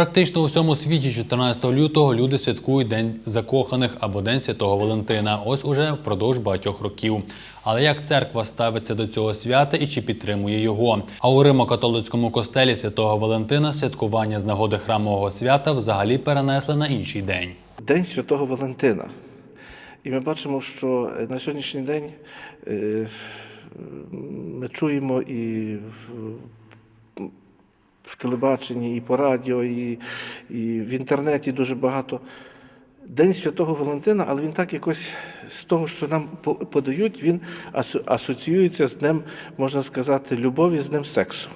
Практично у всьому світі 14 лютого люди святкують День закоханих або День Святого Валентина. Ось уже впродовж багатьох років. Але як церква ставиться до цього свята і чи підтримує його? А у Римо-католицькому костелі Святого Валентина святкування з нагоди храмового свята взагалі перенесли на інший день. День Святого Валентина. І ми бачимо, що на сьогоднішній день е, ми чуємо і в, телебаченні, і по радіо, і, і в інтернеті дуже багато. День Святого Валентина, але він так якось з того, що нам по- подають, він асоціюється з днем, можна сказати, любові, з днем сексу.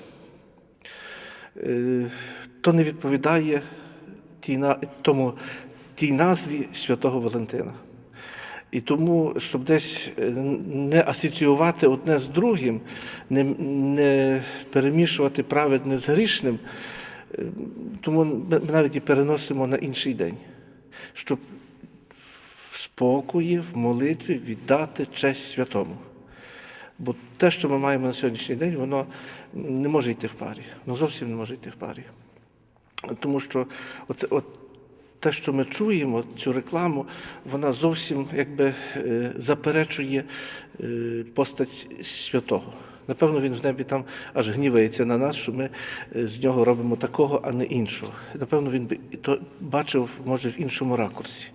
Е, То не відповідає тій, тому, тій назві Святого Валентина. І тому, щоб десь е, не асоціювати одне з другим, не, не перемішувати праведне з грішним, е, тому ми навіть і переносимо на інший день, щоб в спокої, в молитві віддати честь святому. Бо те, що ми маємо на сьогоднішній день, воно не може йти в парі. Воно зовсім не може йти в парі. Тому що оце, от, те, що ми чуємо, цю рекламу, вона зовсім якби е, заперечує е, постать святого. Напевно, він в небі там аж гнівається на нас, що ми е, з нього робимо такого, а не іншого. Напевно, він би то бачив, може, в іншому ракурсі.